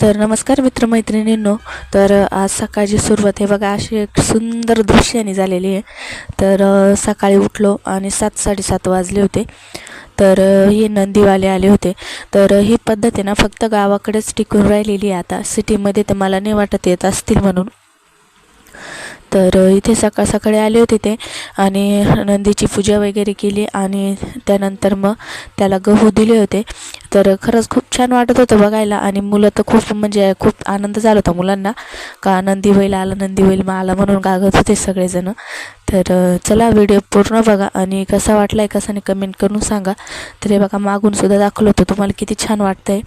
तर नमस्कार मित्रमैत्रिणींनो तर आज सकाळची सुरुवात हे बघा अशी एक सुंदर दृश्याने झालेली आहे. तर सकाळी उठलो आणि सात साडेसात वाजले होते. तर हे नंदीवाले आले होते. तर ही पद्धत आहे ना फक्त गावाकडेच टिकून राहिलेली आहे आता. सिटीमध्ये तर मला नाही वाटत येत असतील म्हणून. तर इथे सकाळ सकाळी आले होते ते आणि नंदीची पूजा वगैरे केली आणि त्यानंतर मग त्याला गहू दिले होते. तर खरंच खूप छान वाटत होतं बघायला आणि मुलं तर खूप म्हणजे खूप आनंद झाला होता मुलांना. का नंदी होईल आला नंदी होईल मग आला म्हणून गागत होते सगळेजण. तर चला व्हिडिओ पूर्ण बघा आणि कसा वाटला आहे कसा नाही कमेंट करून सांगा. तर हे बघा मागूनसुद्धा दाखवलं होतं तुम्हाला किती छान वाटतं आहे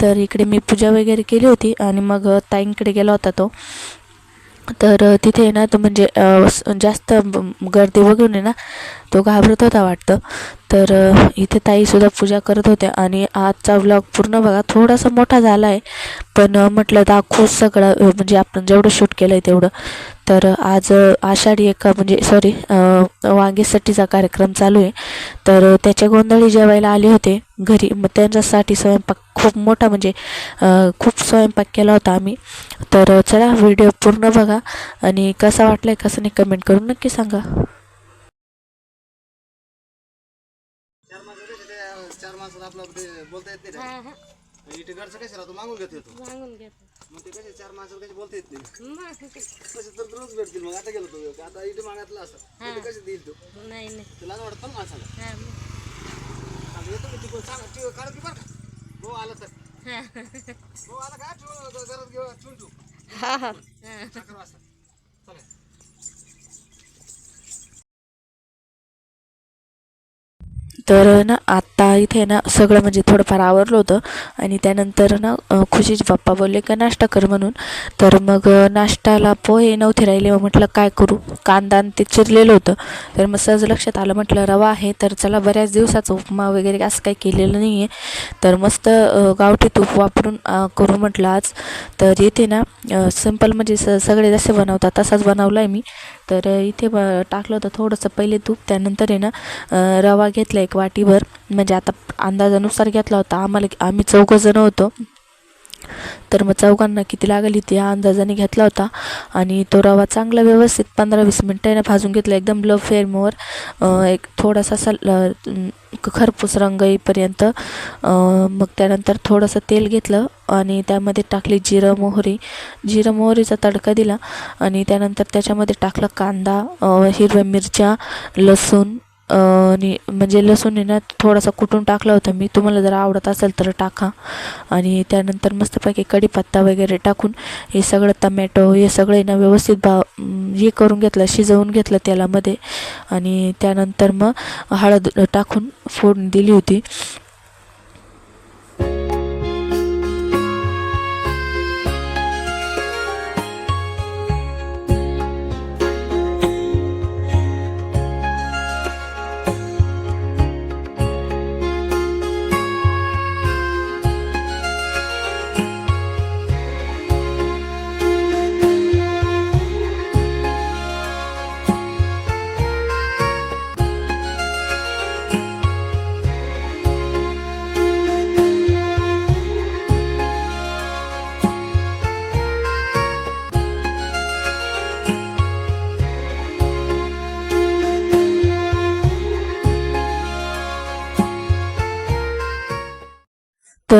तर इकडे मी पूजा वगैरे केली होती आणि मग ताईंकडे गेला होता तो. तर तिथे ना तो म्हणजे जास्त गर्दी बघून आहे ना तो घाबरत होता वाटतं. तर इथे ताईसुद्धा पूजा करत होत्या आणि आजचा व्लॉग पूर्ण बघा थोडासा मोठा झाला आहे पण म्हटलं दाखवू सगळं म्हणजे आपण जेवढं शूट केलं आहे तेवढं. तर आज आषाढी एका म्हणजे सॉरी वांगेसाठीचा कार्यक्रम चालू आहे. तर त्याचे त्याच्या गोंधळी जेवायला आले होते घरी. मग त्यांच्यासाठी स्वयंपाक खूप मोठा म्हणजे खूप स्वयंपाक केला होता आम्ही. तर चला व्हिडिओ पूर्ण बघा. आणि कसा वाटला आहे कसं नाही कमेंट करून नक्की सांगा चार माणसं कसे ते चार माणसाला आपलं ते बोलता येत नाही हा, हा. ना इथे घरचं कसे राहतो मागून घेतो येतो सांगून घेतो. मग ते कसे चार माणसाला कसे बोलता येत नाही. मग तर रोज भेटतील. मग आता गेलो तो आता इथे मागातला असं. ते कसे देईल तो? नाही नाही. तुला वाटतं ना माणसाला. हा, मग. आता येतो मी तिकडून. सांग टिकून काढ की बरं का. हो आला तर. हा, हो आला का? ठेव घरात घेऊ ठेवून ठेवू. हा, हा. वाजता. चला. तर ना आत्ता इथे ना सगळं म्हणजे थोडंफार आवरलं होतं. आणि त्यानंतर ना खुशीचे पप्पा बोलले का नाश्ता कर म्हणून. तर मग नाश्त्याला पोहे नव्हते राहिले. मग म्हटलं काय करू? कांदा आणि ते चिरलेलं होतं. तर मग सहज लक्षात आलं म्हटलं रवा आहे तर चला बऱ्याच दिवसाचा उपमा वगैरे असं काही केलेलं नाही आहे तर मस्त गावठी तूप वापरून करू म्हटलं आज. तर इथे ना सिंपल म्हणजे स सगळे जसे बनवतात तसाच बनवला आहे मी. तर इथे ब टाकलं होतं थोडंसं पहिले तूप. त्यानंतर आहे ना रवा घेतला एक वाटीभर म्हणजे आता अंदाजानुसार घेतला होता. आम्हाला आम्ही चौघं होतो. तर मग चौघांना किती लागेल ते अंदाजाने घेतला होता. आणि तो रवा चांगला व्यवस्थित पंधरा वीस मिनटाने भाजून घेतला. एकदम लो फ्लेमवर एक थोडासा असा ल- खरपूस रंग येईपर्यंत मग त्यानंतर थोडंसं तेल घेतलं. आणि त्यामध्ये टाकली जिरं मोहरी. जिरं मोहरीचा तडका दिला. आणि त्यानंतर त्याच्यामध्ये टाकलं कांदा हिरव्या मिरच्या लसूण आणि म्हणजे लसूण आहे ना थोडासा कुटून टाकला होता मी. तुम्हाला जर आवडत असेल तर टाका. आणि त्यानंतर मस्तपैकी कढीपत्ता वगैरे टाकून हे सगळं टमॅटो हे सगळे ना व्यवस्थित भा हे करून घेतलं शिजवून घेतलं तेलामध्ये. आणि त्यानंतर मग हळद टाकून फोडणी दिली होती.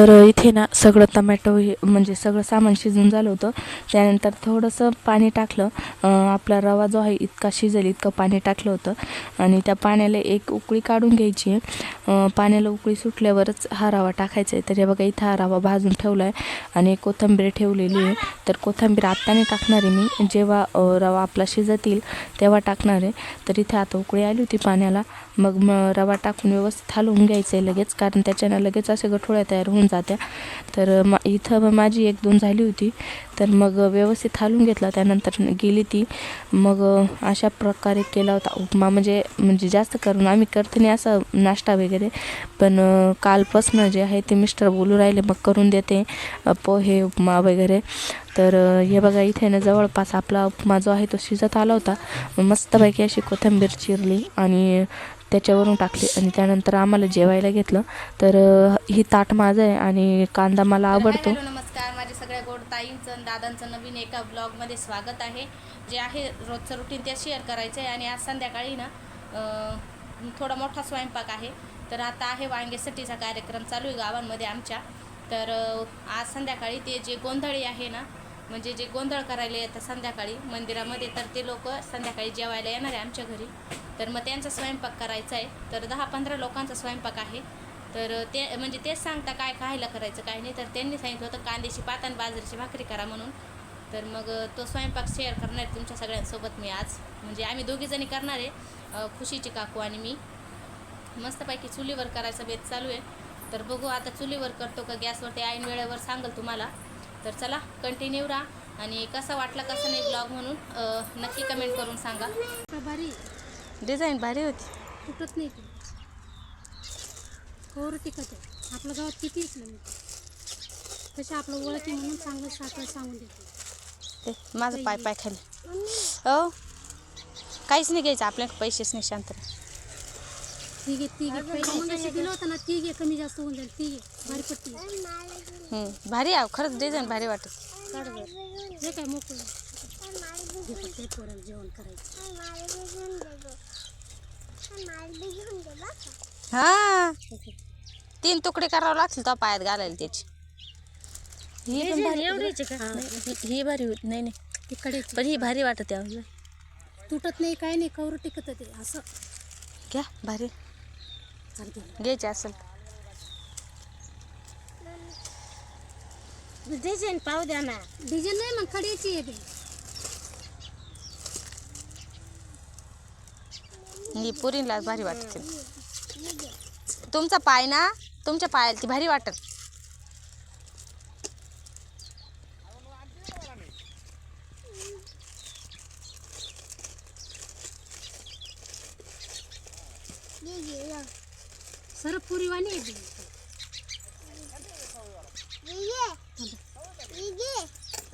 तर इथे ना सगळं टमॅटो हे म्हणजे सगळं सामान शिजून झालं होतं. त्यानंतर थोडंसं पाणी टाकलं. आपला रवा जो आहे इतका शिजेल इतकं पाणी टाकलं होतं. आणि त्या पाण्याला एक उकळी काढून घ्यायची. आहे पाण्याला उकळी सुटल्यावरच हा रवा टाकायचा आहे. तर हे बघा इथं हा रवा भाजून ठेवला आहे आणि कोथिंबीर ठेवलेली आहे. तर कोथिंबीर आत्ता नाही टाकणार आहे मी. जेव्हा रवा आपला शिजतील तेव्हा टाकणार आहे. तर इथे आता उकळी आली होती पाण्याला. मग मग रवा टाकून व्यवस्थित हलवून घ्यायचं आहे लगेच कारण त्याच्यानं लगेच असे गठोळ्या तयार होऊन जात्या. तर मा इथं मग माझी एक दोन झाली होती. तर मग व्यवस्थित हालून घेतला. त्यानंतर गेली ती. मग अशा प्रकारे केला होता. उपमा म्हणजे म्हणजे जास्त करून आम्ही करते नाही असं नाश्ता वगैरे. पण कालपासनं जे आहे ते मिस्टर बोलू राहिले मग करून देते पोहे उपमा वगैरे. तर हे बघा इथे ना जवळपास आपला उपमा जो आहे तो शिजत आला होता. मस्तपैकी अशी कोथिंबीर चिरली आणि त्याच्यावरून टाकली आणि त्यानंतर आम्हाला जेवायला घेतलं. तर ही ताट माझं आहे आणि कांदा मला आवडतो. नमस्कार. माझ्या सगळ्या गोड ताईंचं दादांचं नवीन एका ब्लॉगमध्ये स्वागत आहे. जे आहे रोजचं रुटीन त्या शेअर करायचं आहे आणि आज संध्याकाळी ना थोडा मोठा स्वयंपाक आहे. तर आता आहे वांगेसाठीचा कार्यक्रम चालू आहे गावांमध्ये आमच्या. तर आज संध्याकाळी ते जे गोंधळी आहे ना म्हणजे जे गोंधळ करायला येतं संध्याकाळी मंदिरामध्ये तर ते लोक संध्याकाळी जेवायला येणार आहे आमच्या घरी. तर मग त्यांचा स्वयंपाक करायचा आहे. तर दहा पंधरा लोकांचा स्वयंपाक आहे. तर ते म्हणजे तेच सांगता काय खायला करायचं काय नाही. तर त्यांनी सांगितलं होतं कांद्याची पात आणि बाजरीची भाकरी करा म्हणून. तर मग तो स्वयंपाक शेअर करणार आहे तुमच्या सगळ्यांसोबत मी आज. म्हणजे आम्ही दोघीजणी करणार आहे खुशीची काकू आणि मी. मस्तपैकी चुलीवर करायचा बेत चालू आहे. तर बघू आता चुलीवर करतो का गॅसवरती ऐन वेळेवर सांगल तुम्हाला. तर चला कंटिन्यू राहा. आणि कसा वाटला कसा नाही ब्लॉग म्हणून नक्की कमेंट करून सांगा. भारी? डिझाईन भारी होती. तुटत नाही. ते कोर टिकत आहे. आपल्या गावात किती किलोमीटर? तसे आपलं ओळखी म्हणून चांगलं साखर सांगून देते. ते माझं पाय पाय खाली हो. काहीच नाही घ्यायचं आपल्याकडे पैसेच नाही शांत. ठीक आहे ठीक आहे. दिलं होतं ना ठीक आहे कमी जास्त होऊन जाईल ठीक आहे. भारी पट्टी भारी आहे खरंच डिझाईन भारी वाटत. हे काय मोकळं पोराला जेवण करायचं. हा. तीन तुकडे करावं लागतील तो पायात घालायला त्याची. ही पण भारी एवढीच आहे का? ही- ही भारी होती. नाही नाही. तिकडे पण ही भारी वाटत आहे तुटत नाही काही नाही कवर टिकत ते असं. घ्या भारी. अगदी घ्यायची असेल डिझाईन पाहू द्या ना. डिझाईन नाही मग खडीची आहे ते. ही पुरीला भारी वाटते. तुमचा पाय ना? तुमच्या पायाला ती भारी वाटत सर पुरी वाणी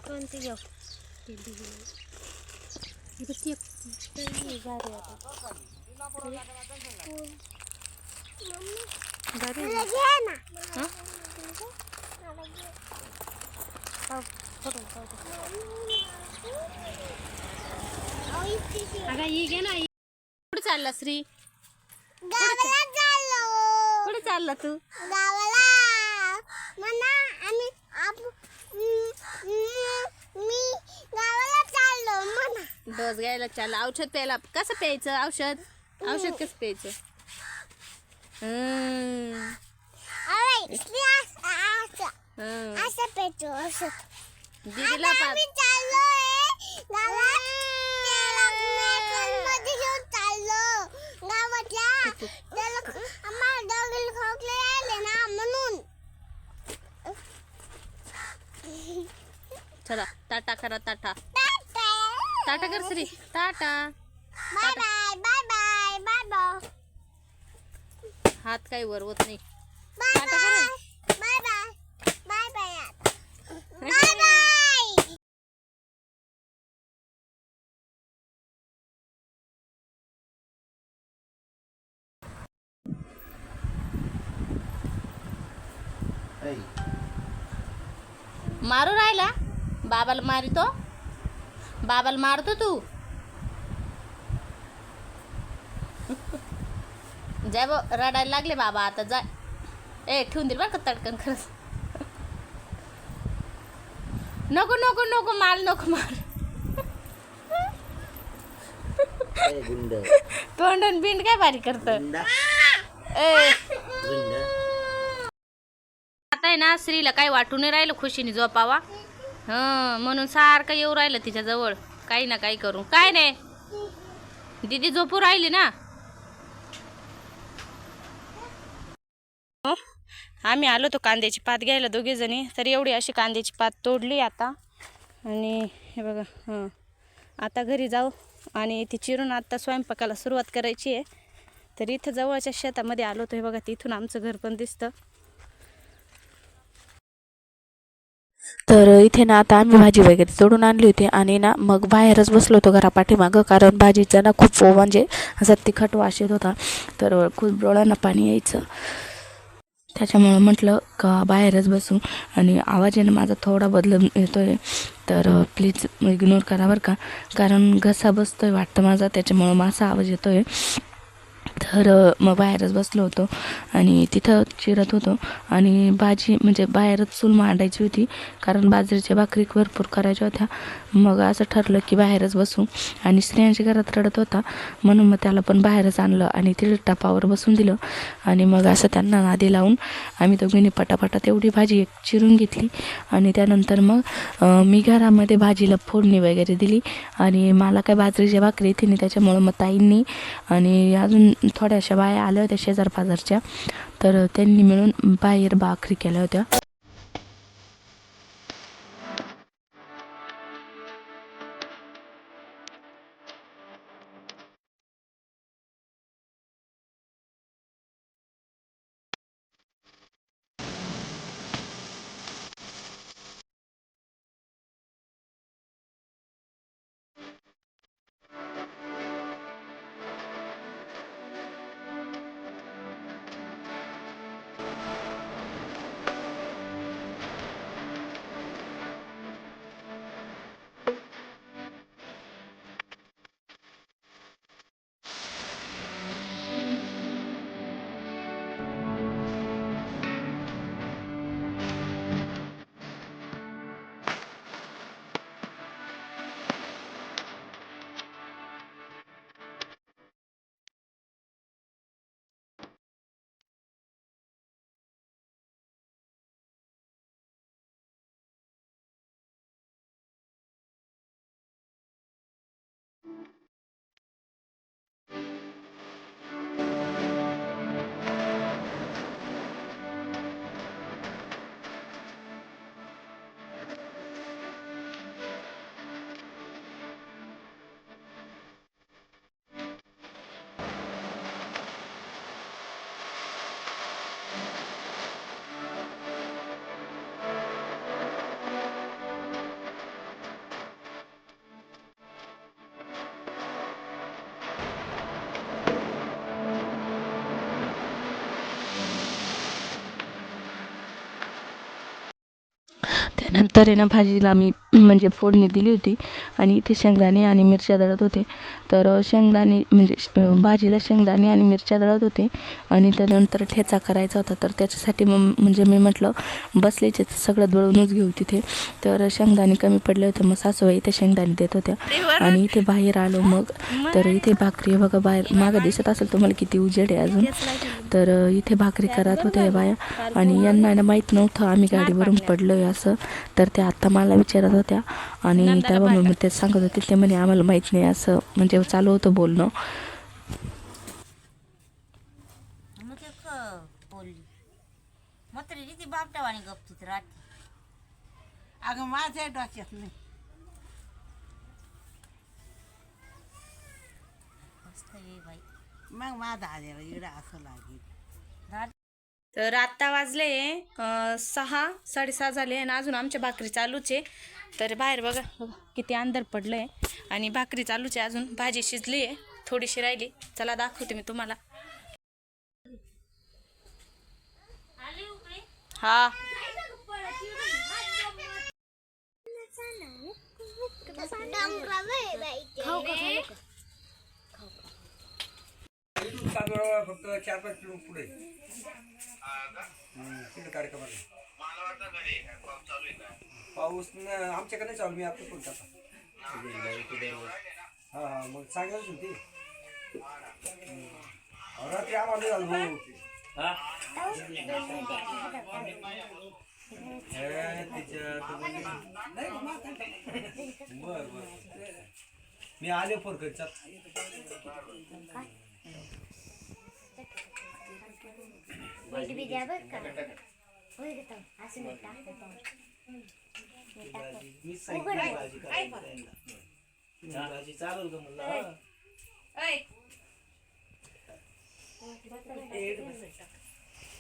कोणती घेऊ? ते डिझाईन. इथं केक अगं ही घे ना ही. कुठे चालला श्री? कुठे चालला. तू? डोस घ्यायला चालला. औषध प्यायला कसं प्यायचं औषध? औषध कसं प्यायचं? हम्म, अरे मी असं असं हम्म. असं पेटो असं दीदीला आता पा मी चाललोय गावात त्याला मेकअपमध्ये घेऊन चाललो गावातल्या त्याला आम्हाला दोघीला खोकले आले ना म्हणून चला टाटा करा टाटा टाटा टाटा कर श्री टाटा हात काही वर होत नाही. बाय टाटा करा. Bye bye. Bye bye. Bye bye. मारू राहिला? बाबाला मारितो? बाबाला मारतो तू? जाय बो रडायला लागले बाबा आता जाय. ए ठेवून दिल बरं का तडकन खरंच. नको नको नको माल नको मार. तोंडन बिंड काय भारी करत? ए. आता आहे ना स्त्रीला काही वाटून नाही राहिलं खुशीने झोपावा. हं म्हणून सारखं येऊ राहिलं तिच्या जवळ काही ना काही करून काय नाही. दीदी झोपू राहिली ना हो, आम्ही आलो तो कांद्याची पात घ्यायला दोघे जणी. तर एवढी अशी कांद्याची पात तोडली आता. आणि हे बघा हां. आता घरी जाऊ. आणि ती चिरून आत्ता स्वयंपाकाला सुरुवात करायची आहे. तर इथं जवळच्या शेतामध्ये आलो तो हे बघा तिथून आमचं घर पण दिसतं. तर इथे ना आता आम्ही भाजी वगैरे तोडून आणली होती. आणि ना मग बाहेरच बसलो होतो घरा पाठीमागं कारण भाजीचा ना खूप म्हणजे असा तिखट वास येत होता. तर खूप डोळ्यांना पाणी यायचं. त्याच्यामुळं म्हटलं का बाहेरच बसू आणि आवाज आहे ना माझा थोडा बदलून येतो आहे तर प्लीज इग्नोर करा बरं का. कारण घसा बसतो आहे वाटतं माझा त्याच्यामुळं माझा आवाज येतो आहे तर मग बाहेरच बसलो होतो आणि तिथं चिरत होतो आणि भाजी म्हणजे बाहेरच चूल मांडायची होती कारण बाजरीच्या भाकरी भरपूर करायच्या होत्या. मग असं ठरलं की बाहेरच बसू आणि स्त्रियांच्या घरात रडत होता. म्हणून मग त्याला पण बाहेरच आणलं आणि तिळ टपावर बसून दिलं आणि मग असं त्यांना नादी लावून आम्ही दोघींनी पटापटा तेवढी भाजी एक चिरून घेतली आणि त्यानंतर मग मी घरामध्ये भाजीला फोडणी वगैरे दिली आणि मला काय बाजरीच्या भाकरी येते नाही त्याच्यामुळं मग ताईंनी आणि अजून थोड्याशा बाया आल्या होत्या शेजार पाजारच्या तर त्यांनी मिळून बाहेर भाकरी केल्या होत्या. त्यानंतर आहे ना भाजीला मी म्हणजे फोडणी दिली होती. आणि इथे शेंगदाणे आणि मिरच्या दळत होते. तर शेंगदाणे म्हणजे भाजीला शेंगदाणे आणि मिरच्या दळत होते. आणि त्यानंतर ठेचा करायचा होता. तर त्याच्यासाठी मग म्हणजे मी म्हटलं बसलेचे सगळं दळूनच घेऊ तिथे. तर शेंगदाणे कमी पडले होते. मग सासूबाई इथे शेंगदाणे देत होत्या. आणि इथे बाहेर आलो मग. तर इथे भाकरी बघा बाहेर मागं दिसत असेल तुम्हाला किती उजेड आहे अजून. तर इथे भाकरी करत होत्या या बाया. आणि यांना ना माहीत नव्हतं आम्ही गाडीवरून पडलोय असं. तर त्या आत्ता मला विचारत होत्या. आणि तेव्हा मग ते सांगत होते. ते म्हणे आम्हाला माहीत नाही असं. म्हणजे चालू होतं बोलणं. ते अगं माझ्या डोक्यात नाही आहे बाई. मग माझा आलेला इकडे असं लागेल. तर आत्ता वाजले सहा साडेसहा झाले आणि अजून आमच्या भाकरी चालूच आहे. तर बाहेर बघा बघा किती अंधार पडलं आहे आणि भाकरी चालूच आहे अजून भाजी शिजली आहे थोडीशी राहिली. चला दाखवते मी तुम्हाला. हा. फक्त चार पाच किलो पुढे. तिथे कार्यक्रमाला. पाऊस न आमच्याकडे नाही चालू मी आता फोन करता हा हा मग सांगायला होती. रात्री आम्हाला झालं भाऊ हे, बर बर. मी आले फोन करीत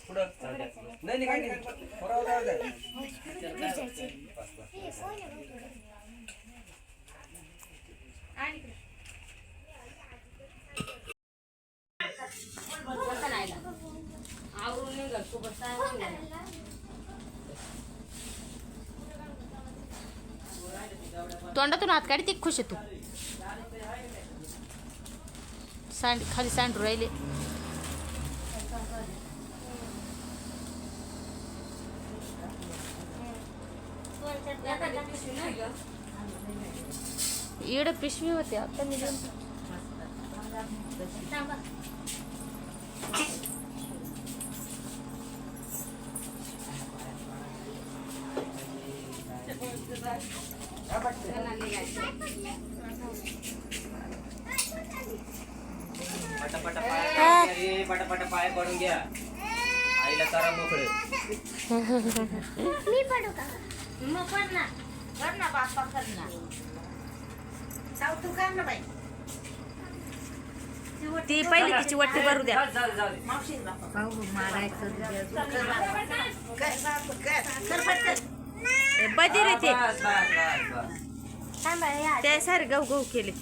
पुढं नाही नाही काही नाही बरोबर जाऊ द्या. आवरून निघाल तू बसा तोंडातून हात काढी ती खुश आहे तू सांड खाली सांडू राहिले इड पिशवी होते आता मी पाय पडून घ्या. आईला करा मोकळे. मी पडू का? मग कर ना. कर ना बाप्पा कर ना. साव तू कर ना बाई. ती पहिली तिची वट्टी भरू द्या. मारायचं बस. ते सारे गहू गहू केले.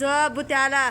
जो बुत्याला